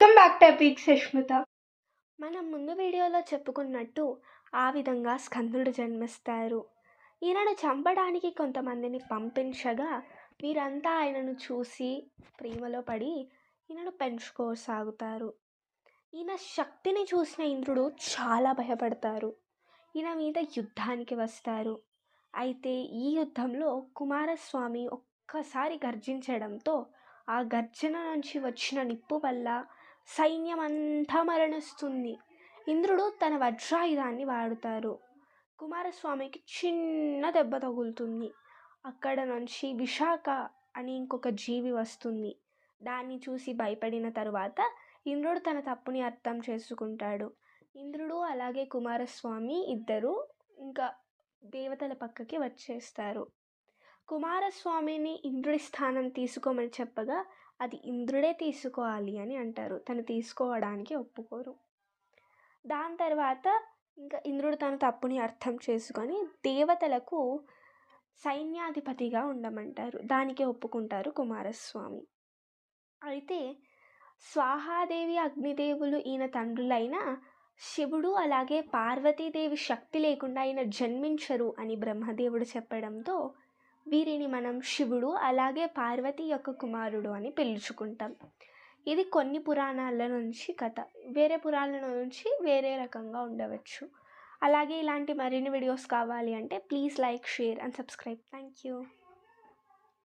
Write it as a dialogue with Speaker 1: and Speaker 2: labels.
Speaker 1: Welcome back to epic Sushmita.
Speaker 2: మనం ముందు వీడియోలో చెప్పుకున్నట్టు ఆ విధంగా స్కందుడు జన్మిస్తారు. ఈయనను చంపడానికి కొంతమందిని పంపించగా వీరంతా ఆయనను చూసి ప్రేమలో పడి ఈయనను పెంచుకోసాగుతారు. ఈయన శక్తిని చూసిన ఇంద్రుడు చాలా భయపడతారు. ఈయన మీద యుద్ధానికి వస్తారు. అయితే ఈ యుద్ధంలో కుమారస్వామి ఒక్కసారి గర్జించడంతో ఆ గర్జన నుంచి వచ్చిన నిప్పు వల్ల సైన్యం అంతా మరణిస్తుంది. ఇంద్రుడు తన వజ్రాయుధాన్ని వాడుతారు. కుమారస్వామికి చిన్న దెబ్బ తగులుతుంది. అక్కడ నుంచి విశాఖ అని ఇంకొక జీవి వస్తుంది. దాన్ని చూసి భయపడిన తరువాత ఇంద్రుడు తన తప్పుని అర్థం చేసుకుంటాడు. ఇంద్రుడు అలాగే కుమారస్వామి ఇద్దరు ఇంకా దేవతల పక్కకి వచ్చేస్తారు. కుమారస్వామిని ఇంద్రుడి స్థానం తీసుకోమని చెప్పగా అది ఇంద్రుడే తీసుకోవాలి అని అంటారు. తను తీసుకోవడానికి ఒప్పుకోరు. దాని తర్వాత ఇంకా ఇంద్రుడు తన తప్పుని అర్థం చేసుకొని దేవతలకు సైన్యాధిపతిగా ఉండమంటారు. దానికి ఒప్పుకుంటారు కుమారస్వామి. అయితే స్వాహాదేవి అగ్నిదేవులు ఈయన తండ్రులైన శివుడు అలాగే పార్వతీదేవి శక్తి లేకుండా ఆయన జన్మించరు అని బ్రహ్మదేవుడు చెప్పడంతో వీరిని మనం శివుడు అలాగే పార్వతి యొక్క కుమారుడు అని పిలుచుకుంటాం. ఇది కొన్ని పురాణాల నుంచి కథ. వేరే పురాణాల నుంచి వేరే రకంగా ఉండవచ్చు. అలాగే ఇలాంటి మరిన్ని వీడియోస్ కావాలి అంటే please like share and subscribe. Thank you